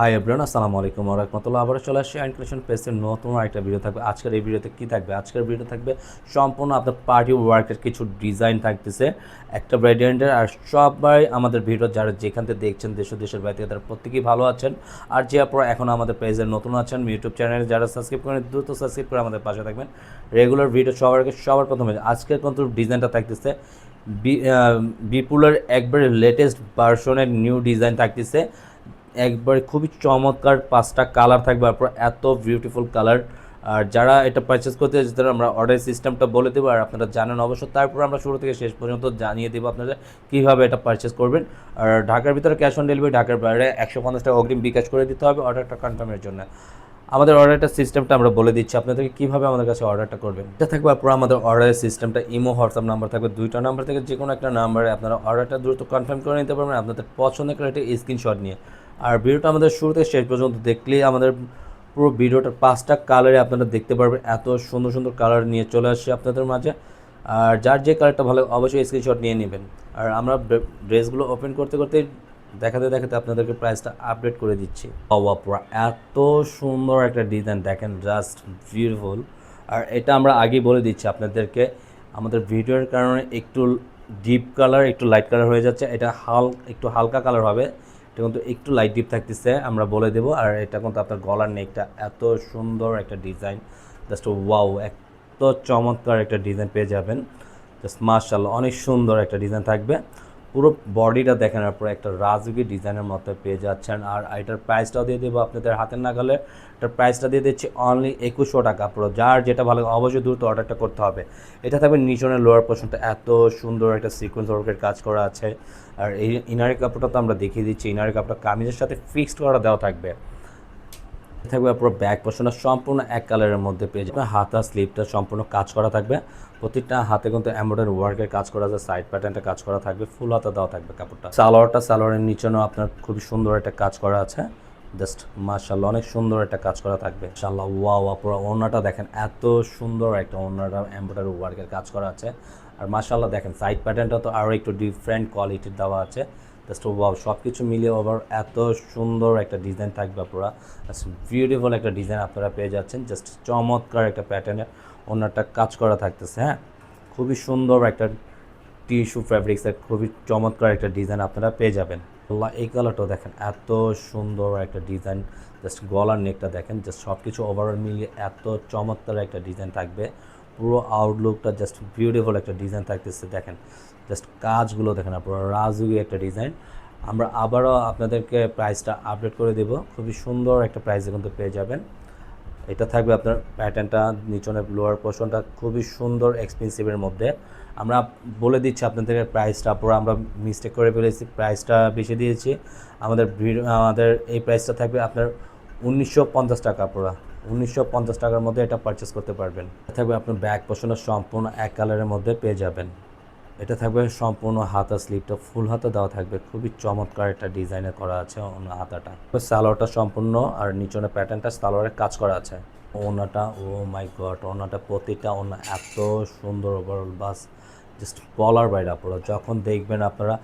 Hi everyone আসসালামু আলাইকুম রহমতুল্লাহ আবার চলে আসছি আইন কালেকশন পেজের নতুন একটা ভিডিও থাকবে আজকের এই ভিডিওতে কী থাকবে? আজকের ভিডিও থাকবে সম্পূর্ণ আপনার পার্টি ওয়ার্কের কিছু ডিজাইন থাকতেছে। একটা ব্রাইডেন্টের আর সবাই আমাদের ভিডিও যারা যেখান থেকে দেখছেন দেশ দেশের বাইরে থেকে, তারা প্রত্যেকেই ভালো আছেন। আর যে আপনারা এখন আমাদের পেজের নতুন আছেন ইউটিউব চ্যানেলে যারা সাবস্ক্রাইব করেন, দ্রুত সাবস্ক্রাইব করে আমাদের পাশে থাকবেন। রেগুলার ভিডিও সবার আগে, সবার প্রথমে আজকের কিন্তু ডিজাইনটা থাকতেছে। বিপুলের একবারে লেটেস্ট ভার্সনের নিউ ডিজাইন থাকতেছে। একবারে খুবই চমৎকার পাঁচটা কালার থাকবে আপনার এত বিউটিফুল কালার আর যারা এটা পারচেস করতে তারা আমরা অর্ডার সিস্টেমটা বলে দেবো, আর আপনারা জানেন অবশ্যই। তারপর আমরা শুরু থেকে শেষ পর্যন্ত জানিয়ে দেবো আপনারা কীভাবে এটা পারচেস করবেন। আর ঢাকার ভিতরে ক্যাশ অন ডেলিভারি ঢাকার বাইরে একশো পঞ্চাশ টাকা অগ্রিম বিকাশ করে দিতে হবে অর্ডারটা কনফার্মের জন্য। আমাদের অর্ডারটা সিস্টেমটা আমরা বলে দিচ্ছি। আপনাদেরকে কীভাবে আমাদের কাছে অর্ডারটা করবেন? এটা থাকবে আপনার আমাদের অর্ডারের সিস্টেমটা। ইমো, হোয়াটসঅ্যাপ নাম্বার থাকবে দুইটা নাম্বার থেকে যে কোনো একটা নাম্বারে আপনারা অর্ডারটা দ্রুত কনফার্ম করে নিতে পারবেন আপনাদের পছন্দের করে একটা স্ক্রিনশট নিয়ে। আর ভিডিওটা আমাদের শুরু থেকে শেষ পর্যন্ত দেখলেই আমাদের পুরো ভিডিওটার পাঁচটা কালারে আপনারা দেখতে পারবেন। এত সুন্দর সুন্দর কালার নিয়ে চলে আসছে আপনাদের মাঝে। আর যার যে কালারটা ভালো, অবশ্যই স্ক্রিনশট নিয়ে নেবেন। আর আমরা ড্রেসগুলো ওপেন করতে করতে দেখাতে দেখাতে আপনাদেরকে প্রাইসটা আপডেট করে দিচ্ছি। বাবা পুরো এত সুন্দর একটা ডিজাইন দেখেন জাস্ট বিউটিফুল আর এটা আমরা আগেই বলে দিচ্ছি আপনাদেরকে, আমাদের ভিডিওর কারণে একটু ডিপ কালার একটু লাইট কালার হয়ে যাচ্ছে। এটা হাল, একটু হালকা কালার হবে। এটা কিন্তু একটু লাইট ডিপ থাকতেছে, আমরা বলে দেবো। আর এটা কিন্তু আপনার গলার নেকটা এত সুন্দর একটা ডিজাইন জাস্ট ওয়াও এত চমৎকার একটা ডিজাইন পেয়ে যাবেন। জাস্ট মার্শাল অনেক সুন্দর একটা ডিজাইন থাকবে। পুরো বডিটা দেখেন পরে একটা রাজুকি ডিজাইনের মতো পেয়ে যাচ্ছেন। আর এটার প্রাইসটাও দিয়ে দেবো আপনাদের হাতের নাগালে। এটার প্রাইসটা দিয়ে দিচ্ছি অনলি একুশশো টাকা পুরো। যার যেটা ভালো অবশ্যই দ্রুত অর্ডারটা করতে হবে। এটা থাকবে নিচনের লোয়ার পোর্শনটা এত সুন্দর একটা সিকোয়েন্স ওয়ার্কের কাজ করা আছে। আর এই ইনারের কাপড়টা তো আমরা দেখিয়ে দিচ্ছি। ইনারের কাপড়টা কামিজের সাথে ফিক্সড করা দেওয়া থাকবে। থাকবে পুরো ব্যাক পোর্শনটা সম্পূর্ণ এক কালারের মধ্যে পেয়ে যাবে। হাতা স্লিপটা সম্পূর্ণ কাজ করা থাকবে। প্রতিটা হাতে কিন্তু এমব্রয়ডারি ওয়ার্কের কাজ করা আছে সাইড প্যাটার্নটা কাজ করা থাকবে ফুল হাতা দেওয়া থাকবে কাপড়টা। সালোয়ারটা সালোয়ারের নিচেও আপনার খুবই সুন্দর একটা কাজ করা আছে। জাস্ট মার্শাল্লাহ অনেক সুন্দর একটা কাজ করা থাকবে। মাশাআল্লাহ ওয়াও পুরো ওড়নাটা দেখেন, এত সুন্দর একটা ওড়নাটা এমব্রয়ডারি ওয়ার্কের কাজ করা আছে। আর মাশাল্লাহ দেখেন সাইড প্যাটার্নটা তো আরও একটু ডিফারেন্ট কোয়ালিটির দেওয়া আছে। জাস্ট ওয়াও সব কিছু মিলিয়ে ওভার এত সুন্দর একটা ডিজাইন থাকবে পুরা বিউটিফুল একটা ডিজাইন আপনারা পেয়ে যাচ্ছেন। জাস্ট চমৎকার একটা প্যাটার্নের ওনারটা কাজ করা থাকতেছে হ্যাঁ? খুবই সুন্দর একটা টিস্যু ফ্যাব্রিক্সের খুবই চমৎকার একটা ডিজাইন আপনারা পেয়ে যাবেন। আল্লাহ, এই কালারটাও দেখেন, এত সুন্দর একটা ডিজাইন জাস্ট গলার নেকটা দেখেন জাস্ট সব কিছু ওভারঅল মিলিয়ে এত চমৎকার একটা ডিজাইন থাকবে। পুরো আউটলুকটা জাস্ট বিউটিফুল একটা ডিজাইন থাকতেছে, দেখেন। জাস্ট কাজগুলো দেখেন পুরো রাজুগি একটা ডিজাইন আমরা আবারও আপনাদেরকে প্রাইসটা আপডেট করে দেব। খুবই সুন্দর একটা প্রাইসে কিন্তু পেয়ে যাবেন। এটা থাকবে আপনার প্যাটার্নটা নিচনের লোয়ার পোর্শনটা খুবই সুন্দর এক্সপেন্সিভের মধ্যে। আমরা বলে দিচ্ছি আপনাদের প্রাইসটা পুরো আমরা মিস্টেক করে ফেলেছি প্রাইসটা বেশি দিয়েছি। আমাদের আমাদের এই প্রাইসটা থাকবে আপনার উনিশশো পঞ্চাশ টাকা পুরো। উনিশশো পঞ্চাশ টাকার মধ্যে এটা পারচেস করতে পারবেন। এটা থাকবে আপনার ব্যাক পোর্শনটা সম্পূর্ণ এক কালারের মধ্যে পেয়ে যাবেন। এটা থাকবে সম্পূর্ণ হাতা স্লিপটা ফুল হাতা দেওয়া থাকবে। খুবই চমৎকার একটা ডিজাইনে করা আছে অন্য হাতাটা। সালোয়ারটা সম্পূর্ণ আর নিচনের প্যাটার্নটা সালোয়ারের কাজ করা আছে। ওনাটা, ও মাই গড, ওনাটা প্রতিটা ওনা এত সুন্দর ওভারঅল বাস জাস্ট বলার বাইরে আপনারা যখন দেখবেন আপনারা,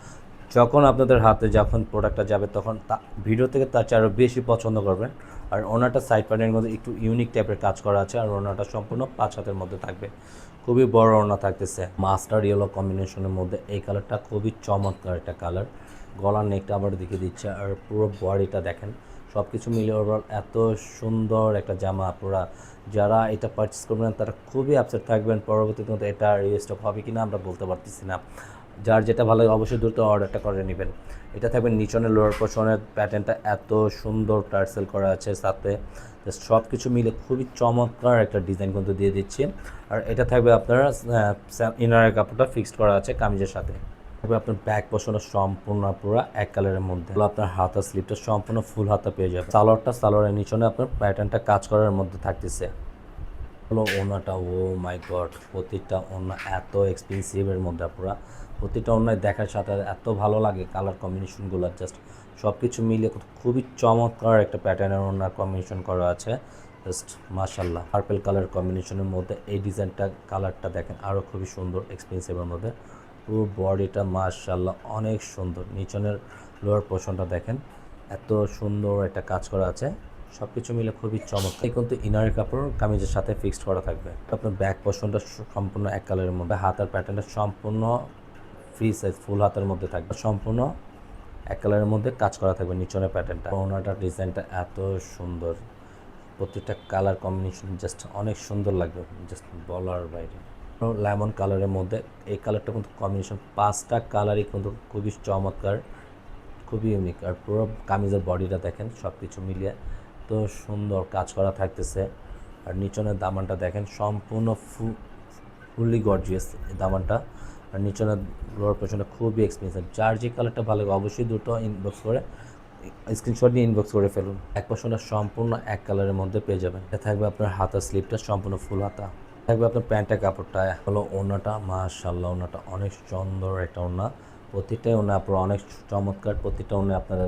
যখন আপনাদের হাতে যখন প্রোডাক্টটা যাবে, তখন তা ভিডিও থেকে তার চেয়ে আরও বেশি পছন্দ করবেন। আর ওনাটা সাইড প্যাটার্নের মধ্যে একটু ইউনিক টাইপের কাজ করা আছে আর ওনাটা সম্পূর্ণ পাঁচ হাতের মধ্যে থাকবে। খুবই বড় ওনা থাকতেছে। মাস্টার ইয়েলো কম্বিনেশনের মধ্যে এই কালারটা খুবই চমৎকার একটা কালার গলার নেকটা আবার দেখে দিচ্ছে আর পুরো বডিটা দেখেন। সব কিছু মিলিয়ে ওভারঅল এত সুন্দর একটা জামা পুরা। যারা এটা পারচেস করবেন, তারা খুবই আপসেট থাকবেন। পরবর্তীতে এটা রিস্টক হবে কিনা আমরা বলতে পারতেছি না। যার যেটা ভালো অবশ্যই দ্রুত অর্ডারটা করে নেবেন। এটা থাকবে নিচনের লোয়ার পোর্শনের প্যাটার্নটা এত সুন্দর টার্সেল করা আছে সাথে। সব কিছু মিলে খুবই চমৎকার একটা ডিজাইন কিন্তু দিয়ে দিচ্ছি। আর এটা থাকবে আপনার ইনারের কাপড়টা ফিক্সড করা আছে কামিজের সাথে। থাকবে আপনার ব্যাক পোর্শনটা সম্পূর্ণ পুরো এক কালারের মধ্যে। আপনার হাতা স্লিপটা সম্পূর্ণ ফুল হাতা পেয়ে যাবে সালোয়ারটা সালোয়ারের নিচনে আপনার প্যাটার্নটা কাজ করার মধ্যে থাকতেছে। হলো ওনাটা ও মাই গড, প্রতিটা ওনা এত এক্সপেন্সিভের মধ্যে পুরা। প্রতিটা ওনায় দেখার সাথে এত ভালো লাগে কালার কম্বিনেশনগুলো জাস্ট সব কিছু মিলিয়ে খুবই চমৎকার একটা প্যাটার্নের ওনার কম্বিনেশন করা আছে। জাস্ট মাশাল্লাহ পার্পেল কালার কম্বিনেশনের মধ্যে এই ডিজাইনটা কালারটা দেখেন আরও খুবই সুন্দর এক্সপেন্সিভের মধ্যে। পুরো বডিটা মাশাল্লাহ অনেক সুন্দর, নিচনের লোয়ার পোর্শনটা দেখেন, এত সুন্দর একটা কাজ করা আছে। সব কিছু মিলে খুবই চমৎকার। কিন্তু ইনারের কাপড় কামিজের সাথে ফিক্সড করা থাকবে। আপনার ব্যাক পোর্শনটা সম্পূর্ণ এক কালারের মধ্যে। হাতার প্যাটার্নটা সম্পূর্ণ ফ্রি সাইজ ফুল হাতের মধ্যে থাকবে। সম্পূর্ণ এক কালারের মধ্যে কাজ করা থাকবে নিচনের প্যাটার্নটা ওনাটার ডিজাইনটা এত সুন্দর। প্রত্যেকটা কালার কম্বিনেশন জাস্ট অনেক সুন্দর লাগবে। জাস্ট বলার বাইরে। লেমন কালারের মধ্যে এই কালারটা কিন্তু কম্বিনেশন পাঁচটা কালারই কিন্তু খুবই চমৎকার, খুবই ইউনিক আর পুরো কামিজের বডিটা দেখেন সব কিছু মিলিয়ে তো সুন্দর কাজ করা থাকতেছে। আর নিচনের দামানটা দেখেন, সম্পূর্ণ ফুললি গর্জিয়াস এই দামানটা। আর নিচনের লোয়ার পেছনে খুবই এক্সপেন্সিভ যার যে কালারটা ভালো লাগে, অবশ্যই দুটো ইনবক্স করে স্ক্রিনশট দিয়ে ইনবক্স করে ফেলুন। এক পোর্শনটা সম্পূর্ণ এক কালারের মধ্যে পেয়ে যাবেন। এটা থাকবে আপনার হাতার স্লিপটা সম্পূর্ণ ফুল হাতা। থাকবে আপনার প্যান্টের কাপড়টা। হলো ওনাটা মাশাল্লাহ ওনাটা অনেক সুন্দর একটা ওনা প্রতিটাই ওনা আপনার অনেক চমৎকার, প্রতিটা ওনা আপনার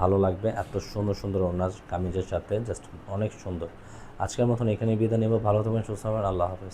ভালো লাগবে, এত সুন্দর সুন্দর ওনা কামিজের সাথে জাস্ট অনেক সুন্দর। আজকের মতন এখানে বিদায় নেব, ভালো থাকবেন, সুস্থ হবেন আল্লাহ হাফেজ।